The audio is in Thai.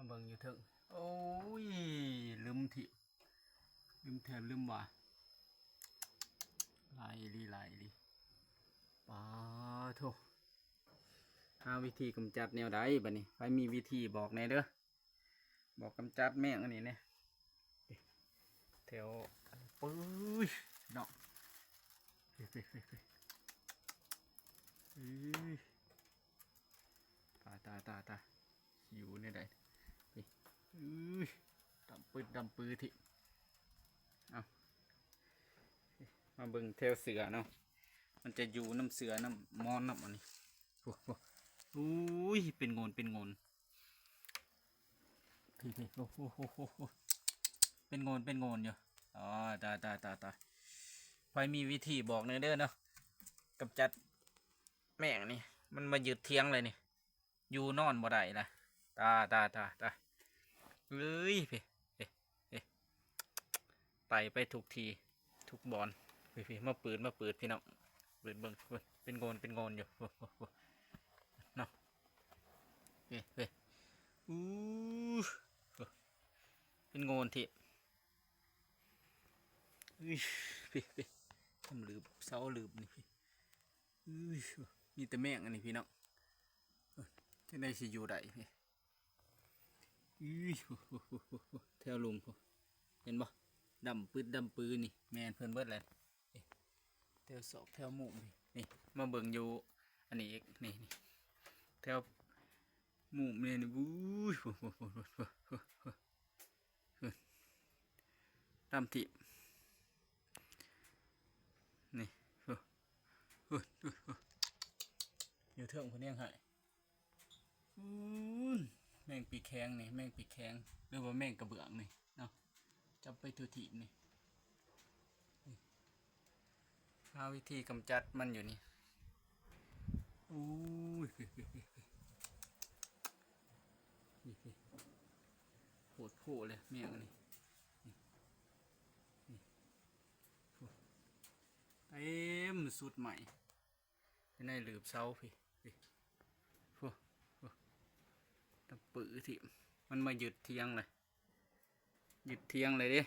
มาเบิ่งอยู่เถิงโอ้ยลืมทิลืมแทนลืมว่าลายลีลายลีปาโทหาวิธีกำจัดแนวใดบัดนี้ไปมีวิธีบอกแหน่เด้อบอกกำจัดแม่งอันนี้เนี่ยแถวปื้ยเนาะเฮ้ยเฮ้ยเฮ้ยเฮ้ยเอ้ยตาตาตาตายหิวเนี่ยได้ อื้อดำปืดดำปืดที่เอามาเบิ่งเทวเสือเนาะ มันจะอยู่น้ำเสือน้ำมอนน้ำอันนี้โอ้โหอุ้ย เป็นโงนเป็นโงนพี่พี่โอ้โหเป็นโงนเป็นโงนอยู่ อ๋อ ตายตายตายตายไฟมีวิธีบอกเนเด้อเนาะกำจัดแม่งนี่ มันมาหยึดเทียงเลยนี่ อยู่นอนบ่ได้ละตาตาตาตา เอ้ยพี่เอ๊ะเอ๊ะไต่ไปทุกทีทุกบอลพี่พี่มาปืนมาปืนพี่น้องปืนเบิ่งเบิ่งเป็นโงนเป็นโงนอยู่โอ้อ้โหเนาะเฮ้ยเฮ้ยอู้เป็นโงนที่อุ้ยพี่พี่ทำลืบเสาลืบนี่พี่อุ้ยมีแต่แม่งอันนี้พี่น้องเอ้ยที่ได้สิอยู่ได้พี่ อื้อแถวลงเห็นบ่ดำปืดดำปืนนี่ แมนเพิ่นเบิดเลยแถวศอกแถวหมูนี่นี่ มาเบิ่งอยู่ อันนี้เอกนี่นี่แถวหมูแมนบู้ยดำทินี่เฮ้ยเเฮ้ยอยู่เทิงคนนี้ยงหาย ปีแข้งนี่แมงปีแข้งหรือว่าแมงกระเบื้องนี่เนาะจับไปตัวถีนี่หาวิธีกำจัดมันอยู่นี่โอ้ยนี่โหดโผเลยแมงอันนี้นี่นี่โอ้เต็มสุดใหม่ในหลืบเสาพี่พี่โอ้ ตะ ปือที่มันมาหยุดเทียงเลยหยุดเทียงเลยดิ